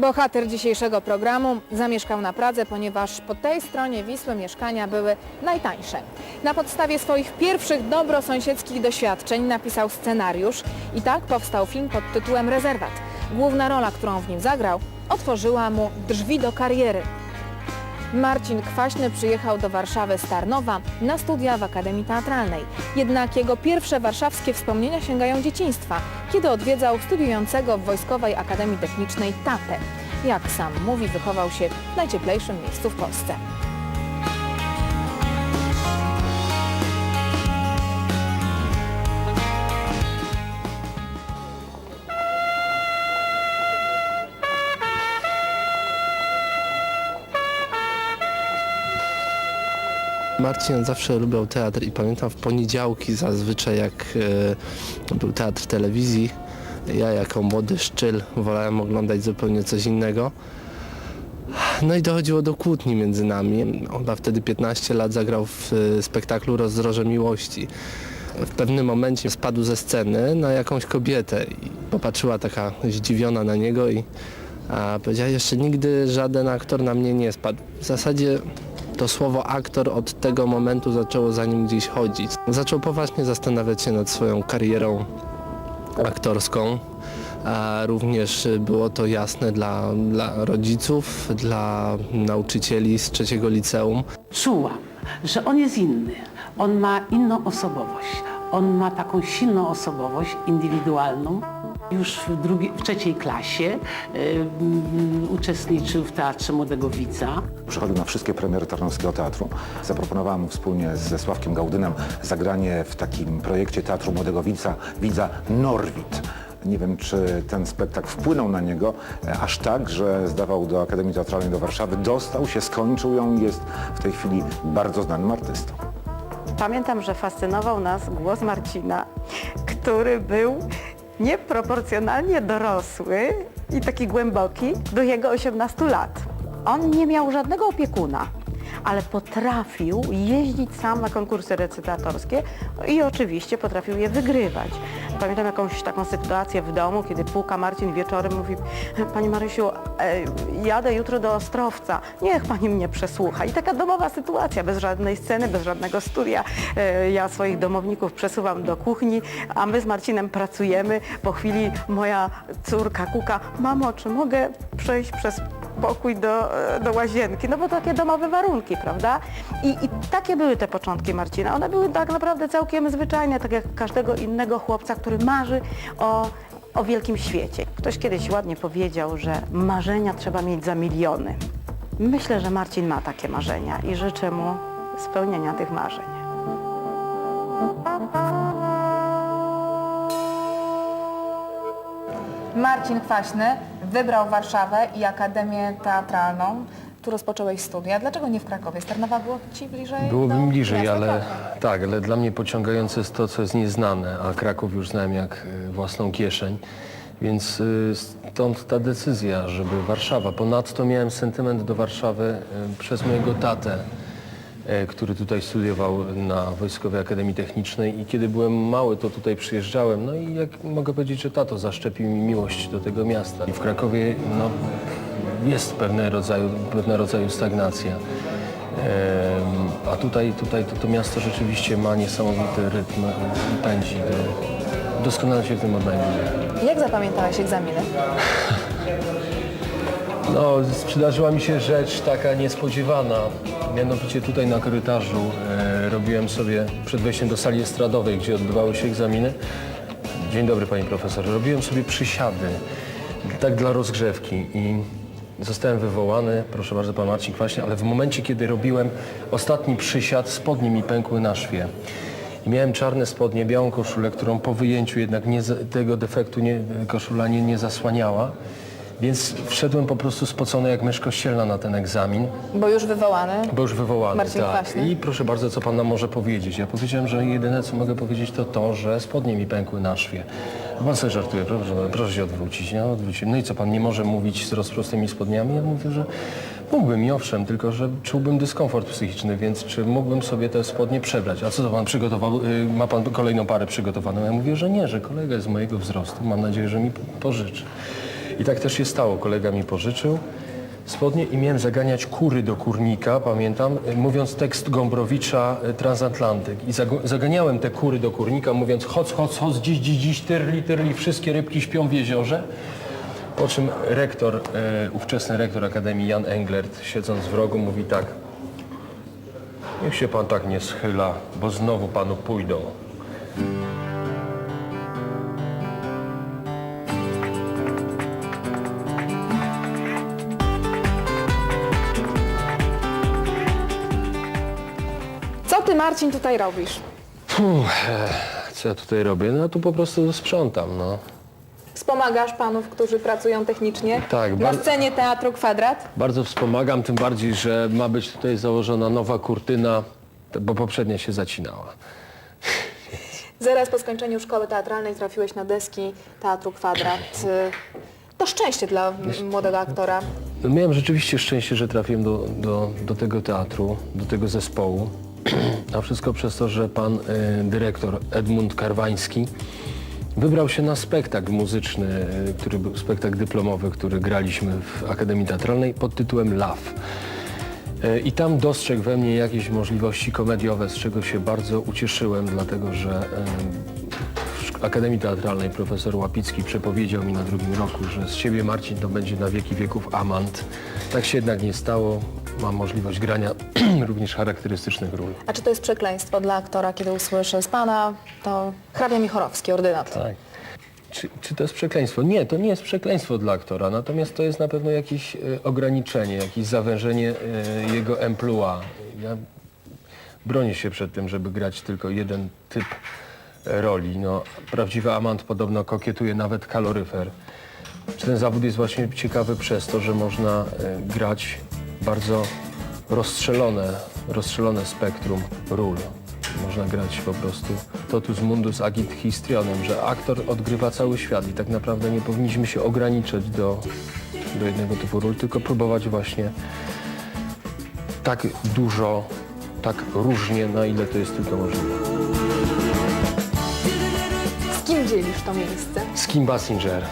Bohater dzisiejszego programu zamieszkał na Pradze, ponieważ po tej stronie Wisły mieszkania były najtańsze. Na podstawie swoich pierwszych dobrosąsiedzkich doświadczeń napisał scenariusz i tak powstał film pod tytułem Rezerwat. Główna rola, którą w nim zagrał, otworzyła mu drzwi do kariery. Marcin Kwaśny przyjechał do Warszawy z Tarnowa na studia w Akademii Teatralnej. Jednak jego pierwsze warszawskie wspomnienia sięgają dzieciństwa, kiedy odwiedzał studiującego w Wojskowej Akademii Technicznej tatę. Jak sam mówi, wychował się w najcieplejszym miejscu w Polsce. Marcin zawsze lubił teatr i pamiętam w poniedziałki zazwyczaj jak e, był teatr telewizji, ja jako młody szczyl wolałem oglądać zupełnie coś innego. No i dochodziło do kłótni między nami. On ma wtedy 15 lat, zagrał w e, spektaklu Rozdroże Miłości. W pewnym momencie spadł ze sceny na jakąś kobietę i popatrzyła taka zdziwiona na niego i a, powiedziała, jeszcze nigdy żaden aktor na mnie nie spadł. W zasadzie to słowo aktor od tego momentu zaczęło za nim gdzieś chodzić. Zaczął poważnie zastanawiać się nad swoją karierą aktorską. A również było to jasne dla, dla rodziców, dla nauczycieli z trzeciego liceum. Czułam, że on jest inny. On ma inną osobowość. On ma taką silną osobowość indywidualną. Już w, drugiej, w trzeciej klasie y, mm, uczestniczył w Teatrze Młodego Widza. Przychodził na wszystkie premiery Tarnowskiego Teatru. Zaproponowałem mu wspólnie ze Sławkiem Gaudynem zagranie w takim projekcie Teatru Młodego Widza, widza Norwid. Nie wiem, czy ten spektakl wpłynął na niego e, aż tak, że zdawał do Akademii Teatralnej do Warszawy, dostał się, skończył ją i jest w tej chwili bardzo znanym artystą. Pamiętam, że fascynował nas głos Marcina, który był nieproporcjonalnie dorosły i taki głęboki do jego 18 lat. On nie miał żadnego opiekuna, ale potrafił jeździć sam na konkursy recytatorskie i oczywiście potrafił je wygrywać. Pamiętam jakąś taką sytuację w domu, kiedy puka Marcin wieczorem mówi Pani Marysiu, e, jadę jutro do Ostrowca, niech Pani mnie przesłucha. I taka domowa sytuacja, bez żadnej sceny, bez żadnego studia. E, ja swoich domowników przesuwam do kuchni, a my z Marcinem pracujemy. Po chwili moja córka kuka, mamo, czy mogę przejść przez pokój do, do łazienki, no bo takie domowe warunki, prawda? I, I takie były te początki Marcina. One były tak naprawdę całkiem zwyczajne, tak jak każdego innego chłopca, który marzy o, o wielkim świecie. Ktoś kiedyś ładnie powiedział, że marzenia trzeba mieć za miliony. Myślę, że Marcin ma takie marzenia i życzę mu spełnienia tych marzeń. Marcin Kwaśny wybrał Warszawę i Akademię Teatralną. Tu rozpocząłeś studia. Dlaczego nie w Krakowie? Z Tarnowa było Ci bliżej? Byłoby mi bliżej, miasta ale Kraków. tak, ale dla mnie pociągające jest to, co jest nieznane, a Kraków już znałem jak y, własną kieszeń. Więc y, stąd ta decyzja, żeby Warszawa. Ponadto miałem sentyment do Warszawy y, przez mojego tatę, który tutaj studiował na Wojskowej Akademii Technicznej i kiedy byłem mały, to tutaj przyjeżdżałem. No i jak mogę powiedzieć, że tato zaszczepił mi miłość do tego miasta. I w Krakowie no, jest pewne rodzaju, pewnego rodzaju stagnacja. Em, A tutaj, tutaj to, to miasto rzeczywiście ma niesamowity rytm i pędzi. Doskonale się w tym odnajduję. Jak zapamiętałeś egzaminy? No, przydarzyła mi się rzecz taka niespodziewana. Mianowicie tutaj na korytarzu e, robiłem sobie przed wejściem do sali estradowej, gdzie odbywały się egzaminy. Dzień dobry panie profesorze. Robiłem sobie przysiady, tak dla rozgrzewki i zostałem wywołany, proszę bardzo pan Marcin Kwaśnie, ale w momencie, kiedy robiłem ostatni przysiad, spodnie mi pękły na szwie. I miałem czarne spodnie, białą koszulę, którą po wyjęciu jednak nie, tego defektu nie, koszula nie, nie zasłaniała. Więc wszedłem po prostu spocony jak mysz kościelna na ten egzamin, Bo już wywołany. bo już wywołany. Marcin tak. Kwaśny. I proszę bardzo, co pan nam może powiedzieć? Ja powiedziałem, że jedyne co mogę powiedzieć to to, że spodnie mi pękły na szwie. A Pan sobie żartuje, proszę, proszę się odwrócić. Ja odwróciłem. No i co, pan nie może mówić z rozprostymi spodniami? Ja mówię, że mógłbym i owszem, tylko że czułbym dyskomfort psychiczny, więc czy mógłbym sobie te spodnie przebrać? A co to pan przygotował? Y, Ma pan kolejną parę przygotowaną? Ja mówię, że nie, że kolega jest mojego wzrostu. Mam nadzieję, że mi pożyczy. I tak też się stało. Kolega mi pożyczył spodnie i miałem zaganiać kury do kurnika, pamiętam, mówiąc tekst Gombrowicza y, Transatlantyk. I zaganiałem te kury do kurnika, mówiąc chodź, chodź, chodź, dziś, dziś, dziś, tyrli, tyrli, wszystkie rybki śpią w jeziorze. Po czym rektor, e, ówczesny rektor Akademii Jan Englert, siedząc w rogu, mówi tak. Niech się pan tak nie schyla, bo znowu panu pójdą. Marcin, tutaj robisz? Co ja tutaj robię? No tu po prostu sprzątam, no. Wspomagasz panów, którzy pracują technicznie Tak, na scenie Teatru Kwadrat? Bardzo wspomagam, tym bardziej, że ma być tutaj założona nowa kurtyna, t- bo poprzednia się zacinała. Zaraz po skończeniu szkoły teatralnej trafiłeś na deski Teatru Kwadrat. Y, To szczęście dla m- młodego aktora. No, miałem rzeczywiście szczęście, że trafiłem do, do, do tego teatru, do tego zespołu. A wszystko przez to, że pan y, dyrektor Edmund Karwański wybrał się na spektakl muzyczny, y, który był spektakl dyplomowy, który graliśmy w Akademii Teatralnej pod tytułem Love. Y, I tam dostrzegł we mnie jakieś możliwości komediowe, z czego się bardzo ucieszyłem, dlatego że y, w Akademii Teatralnej profesor Łapicki przepowiedział mi na drugim roku, że z ciebie Marcin to będzie na wieki wieków amant. Tak się jednak nie stało. Mam możliwość grania również charakterystycznych ról. A czy to jest przekleństwo dla aktora, kiedy usłyszy z pana to hrabia Michorowski, ordynat? Tak. Czy, czy to jest przekleństwo? Nie, to nie jest przekleństwo dla aktora, natomiast to jest na pewno jakieś e, ograniczenie, jakieś zawężenie e, jego emploi. Ja bronię się przed tym, żeby grać tylko jeden typ e, roli. No, prawdziwy amant podobno kokietuje nawet kaloryfer. Czy ten zawód jest właśnie ciekawy przez to, że można e, grać bardzo rozstrzelone, rozstrzelone spektrum ról. Można grać po prostu totus mundus agit histrionem, że aktor odgrywa cały świat i tak naprawdę nie powinniśmy się ograniczać do, do jednego typu ról, tylko próbować właśnie tak dużo, tak różnie, na ile to jest tylko możliwe. Z kim dzielisz to miejsce? Z Kim Basinger.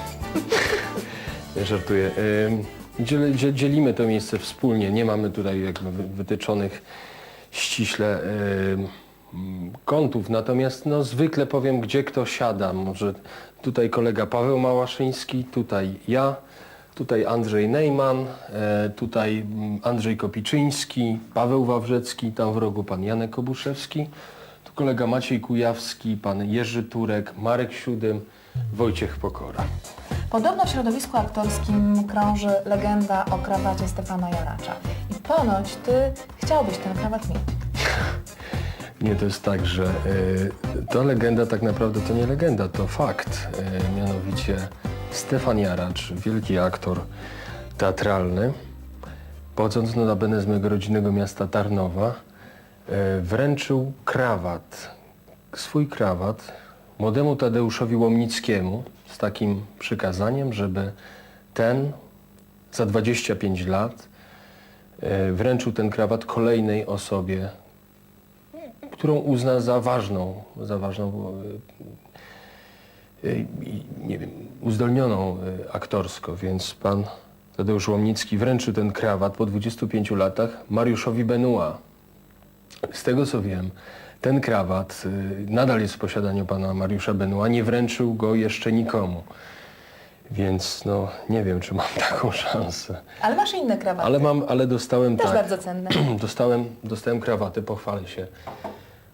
Żartuję. Ym, dziel- dzie- Dzielimy to miejsce wspólnie. Nie mamy tutaj jakby wy- wytyczonych ściśle kątów. Natomiast no, zwykle powiem, gdzie kto siada. Może tutaj kolega Paweł Małaszyński, tutaj ja, tutaj Andrzej Neyman, e, tutaj Andrzej Kopiczyński, Paweł Wawrzecki, tam w rogu pan Janek Kobuszewski, tu kolega Maciej Kujawski, pan Jerzy Turek, Marek Siódym, Wojciech Pokora. Podobno w środowisku aktorskim krąży legenda o krawacie Stefana Jaracza. I ponoć ty chciałbyś ten krawat mieć. Nie, to jest tak, że y, ta legenda tak naprawdę to nie legenda, to fakt. Y, mianowicie Stefan Jaracz, wielki aktor teatralny, pochodzący notabene z mojego rodzinnego miasta Tarnowa, y, wręczył krawat, swój krawat młodemu Tadeuszowi Łomnickiemu z takim przykazaniem, żeby ten za 25 lat y, wręczył ten krawat kolejnej osobie którą uzna za ważną, za ważną, e, e, nie wiem, uzdolnioną e, aktorsko, więc pan Tadeusz Łomnicki wręczył ten krawat po 25 latach Mariuszowi Benua. Z tego co wiem, ten krawat e, nadal jest w posiadaniu pana Mariusza Benua, nie wręczył go jeszcze nikomu. Więc no, nie wiem, czy mam taką szansę. Ale masz inne krawaty. Ale mam, ale dostałem Też tak. bardzo cenne. dostałem, dostałem krawaty, pochwalę się,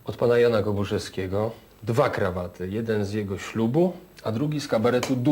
od pana Jana Kobuszewskiego. Dwa krawaty. Jeden z jego ślubu, a drugi z kabaretu Du.